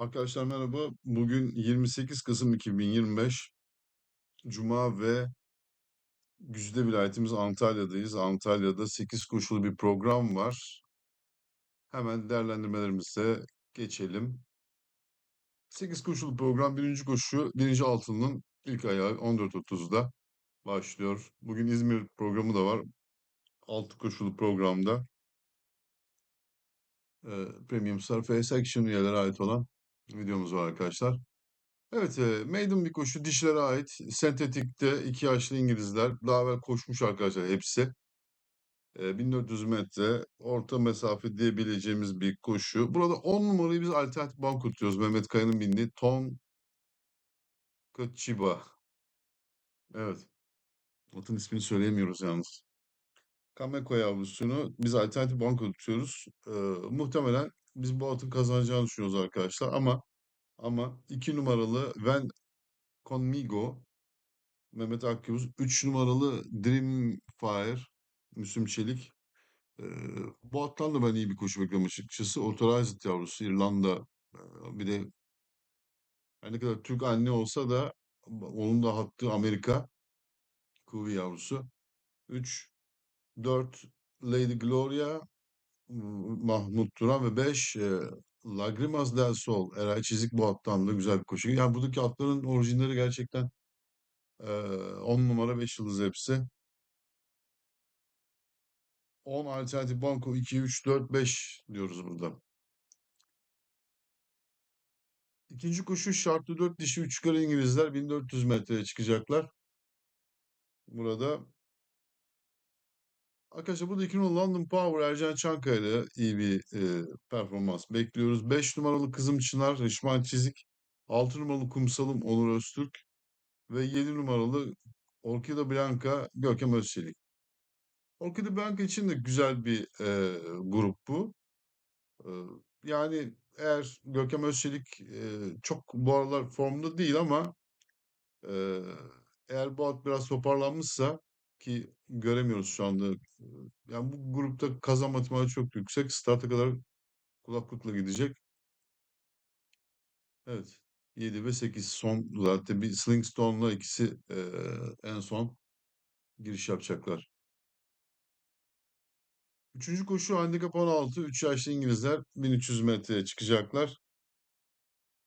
Arkadaşlar merhaba. Bugün 28 Kasım 2025 Cuma ve güzide vilayetimiz Antalya'dayız. Antalya'da 8 koşulu bir program var. Hemen değerlendirmelerimize geçelim. 8 koşulu program birinci koşu birinci altının ilk ayağı 14.30'da başlıyor. Bugün İzmir programı da var. 6 koşulu programda. E, Premium Star FS Action üyelerine ait olan videomuz var arkadaşlar. Evet, e, maiden bir koşu dişilere ait. Sentetikte iki yaşlı İngilizler. Daha evvel koşmuş arkadaşlar hepsi. E, 1400 metre orta mesafe diyebileceğimiz bir koşu. Burada 10 numarayı biz alternatif banko tutuyoruz. Mehmet Kaya'nın bindiği Ton Kachiba. Evet. Atın ismini söyleyemiyoruz yalnız. Kameko yavrusunu biz alternatif banko tutuyoruz. E, muhtemelen biz bu atın kazanacağını düşünüyoruz arkadaşlar. Ama ama 2 numaralı Ven Conmigo Mehmet Akyavuz. 3 numaralı Dreamfire Müslüm Çelik. Ee, bu attan da ben iyi bir koşu bekliyorum açıkçası. Authorized yavrusu İrlanda. Ee, bir de her ne kadar Türk anne olsa da onun da hattı Amerika. Kuvi yavrusu. 3, 4 Lady Gloria Mahmut Turan ve 5 e, Lagrimas del Sol. Eray Çizik bu attan da güzel bir koşu. Yani buradaki atların orijinleri gerçekten e, 10 numara 5 yıldız hepsi. 10 alternatif banko 2, 3, 4, 5 diyoruz burada. İkinci koşu şartlı 4 dişi 3 kare İngilizler 1400 metreye çıkacaklar. Burada arkadaşlar burada 2 numaralı London Power Ercan Çankaya'yla iyi bir e, performans bekliyoruz. 5 numaralı Kızım Çınar Rişman Çizik. 6 numaralı Kumsalım Onur Öztürk. Ve 7 numaralı Orkida Blanca Görkem Özçelik. Orkida Blanca için de güzel bir e, grup bu. E, yani eğer Görkem Özçelik e, çok bu aralar formda değil ama e, eğer bu at biraz toparlanmışsa ki göremiyoruz şu anda. Yani bu grupta kazanma ihtimali çok yüksek. Starta kadar kulaklıkla gidecek. Evet. 7 ve 8 son zaten bir Slingstone'la ikisi e, en son giriş yapacaklar. Üçüncü koşu handikap 16. 3 yaşlı İngilizler 1300 metreye çıkacaklar.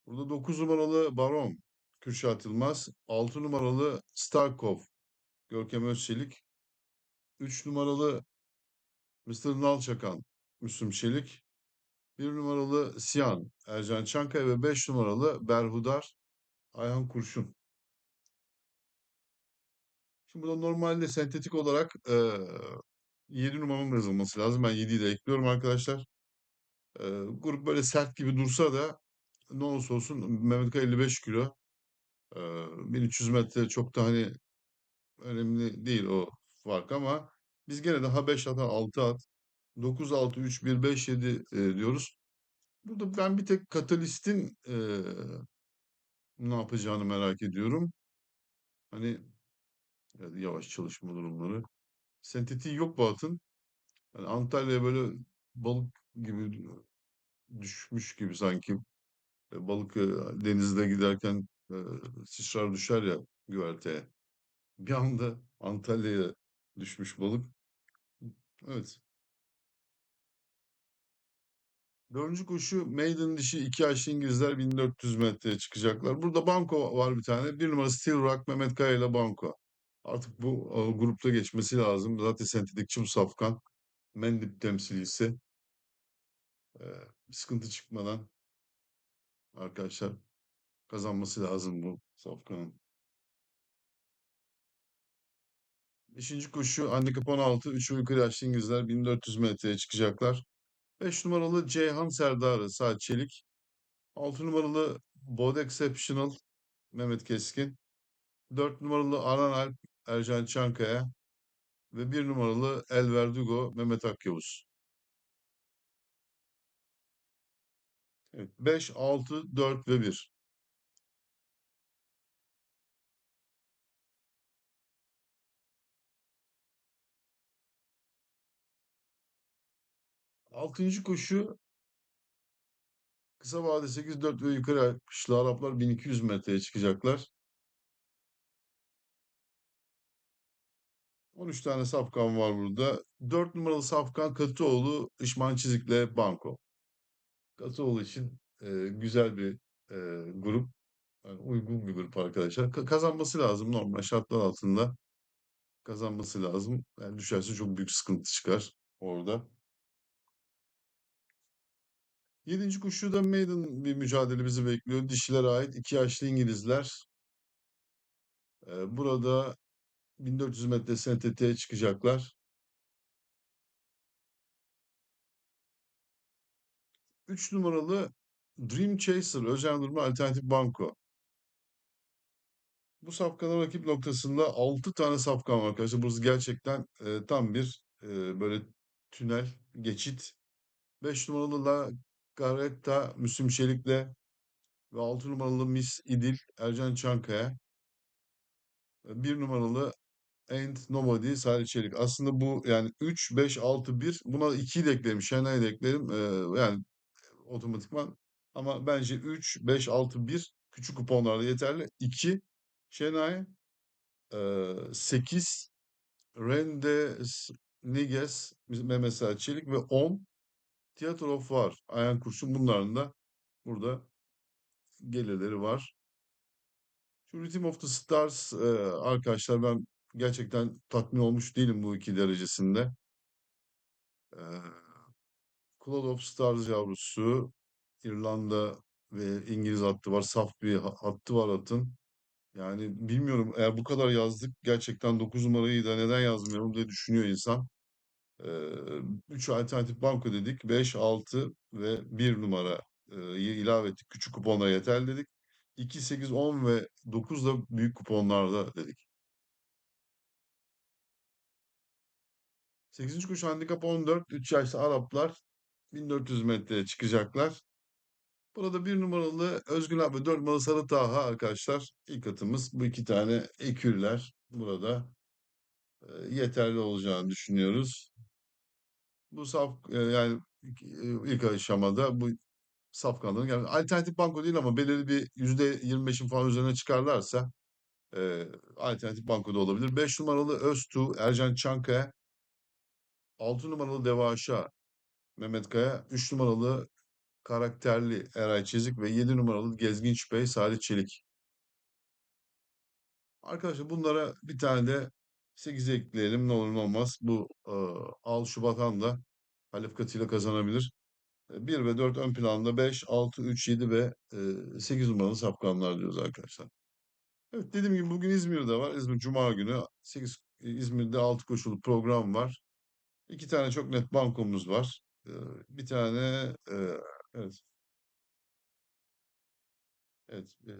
Burada 9 numaralı Baron Kürşat Yılmaz. 6 numaralı Starkov Görkem Özçelik. 3 numaralı Mr. Nalçakan Müslüm Çelik. 1 numaralı Siyan Ercan Çankaya ve 5 numaralı Berhudar Ayhan Kurşun. Şimdi burada normalde sentetik olarak e, 7 numaranın yazılması lazım. Ben 7'yi de ekliyorum arkadaşlar. E, grup böyle sert gibi dursa da ne olursa olsun Mehmet Kaya 55 kilo. E, 1300 metre çok da hani önemli değil o fark ama biz gene de H5 at 6 at 9 6 3 1 5 7 e, diyoruz. Burada ben bir tek katalistin e, ne yapacağını merak ediyorum. Hani yavaş çalışma durumları. Sentetiği yok bu atın. Yani Antalya'ya böyle balık gibi düşmüş gibi sanki. E, Balık e, denizde giderken e, sıçrar düşer ya güverteye. Bir anda Antalya'ya düşmüş balık. Evet. Dördüncü koşu maiden dişi iki yaşlı İngilizler 1400 metreye çıkacaklar. Burada banko var bir tane. Bir numara Steel Rock Mehmet Kaya ile banko. Artık bu e, grupta geçmesi lazım. Zaten sentetikçi bu Safkan. Mendip temsilcisi. E, bir sıkıntı çıkmadan arkadaşlar kazanması lazım bu Safkan'ın. Beşinci koşu handikap 16. 3 yukarı yaşlı İngilizler 1400 metreye çıkacaklar. 5 numaralı Ceyhan Serdarı Saat Çelik. 6 numaralı Bod Exceptional Mehmet Keskin. 4 numaralı Aran Alp Ercan Çankaya ve 1 numaralı El Verdugo Mehmet Akyavuz. Evet, 5, 6, 4 ve 1. Altıncı koşu Kısa vade 8-4 ve yukarı yapışlı Araplar 1200 metreye çıkacaklar. 13 tane safkan var burada. 4 numaralı safkan Katıoğlu, İşman Çizik'le Banko. Katıoğlu için e, güzel bir e, grup. Yani uygun bir grup arkadaşlar. Ka- kazanması lazım normal şartlar altında. Kazanması lazım. Yani düşerse çok büyük sıkıntı çıkar orada. Yedinci koşuda maiden bir mücadele bizi bekliyor. Dişilere ait iki yaşlı İngilizler. Ee, burada 1400 metre senteteye çıkacaklar. 3 numaralı Dream Chaser Özen Durma Alternatif Banko. Bu safkanın rakip noktasında 6 tane safkan var arkadaşlar. Burası gerçekten e, tam bir e, böyle tünel, geçit. 5 numaralı La Garetta Müslüm Çelik'le ve 6 numaralı Miss İdil Ercan Çankaya. 1 numaralı Ain't Nobody Salih Çelik. Aslında bu yani 3, 5, 6, 1. Buna 2'yi de eklerim. Şenay'ı da eklerim. Ee, yani otomatikman. Ama bence 3, 5, 6, 1 küçük kuponlarda yeterli. 2 Şenay, e, 8 Rende Niges Mehmet Salih Çelik ve 10 Theater of War Ayhan Kurşun bunların da burada gelirleri var. Şu Rhythm of the Stars e, arkadaşlar ben gerçekten tatmin olmuş değilim bu iki derecesinde. E, Cloud of Stars yavrusu İrlanda ve İngiliz hattı var. Saf bir ha- hattı var atın. Yani bilmiyorum eğer bu kadar yazdık gerçekten 9 numarayı da neden yazmıyorum diye düşünüyor insan. Ee, 3 alternatif banko dedik. 5, 6 ve 1 numara ilave ettik. Küçük kuponla yeterli dedik. 2, 8, 10 ve 9 da büyük kuponlarda dedik. 8. koşu handikap 14. 3 yaşlı Araplar 1400 metreye çıkacaklar. Burada bir numaralı Özgün abi, dört numaralı Sarı Taha arkadaşlar. İlk atımız bu iki tane ekürler burada yeterli olacağını düşünüyoruz. Bu saf yani ilk, aşamada bu safkanların yani alternatif banko değil ama belirli bir yüzde 25'in falan üzerine çıkarlarsa e, alternatif banko da olabilir. 5 numaralı Öztuğ, Ercan Çankaya, 6 numaralı Devaşa, Mehmet Kaya, 3 numaralı karakterli Eray Çizik ve 7 numaralı Gezginç Bey Salih Çelik. Arkadaşlar bunlara bir tane de 8 ekleyelim ne olur ne olmaz. Bu e, Al Şubat'an da Halef katıyla kazanabilir. E, 1 ve 4 ön planda 5, 6, 3, 7 ve e, 8 numaralı safkanlar diyoruz arkadaşlar. Evet dediğim gibi bugün İzmir'de var. İzmir Cuma günü 8 İzmir'de 6 koşulu program var. İki tane çok net bankomuz var. E, bir tane e, evet evet e,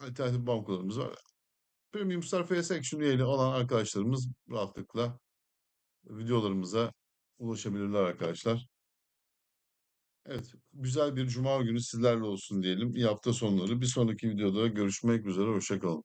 alternatif bankolarımız var. Premium Star FS Action üyeliği olan arkadaşlarımız rahatlıkla videolarımıza ulaşabilirler arkadaşlar. Evet, güzel bir cuma günü sizlerle olsun diyelim. İyi hafta sonları. Bir sonraki videoda görüşmek üzere. Hoşça kalın.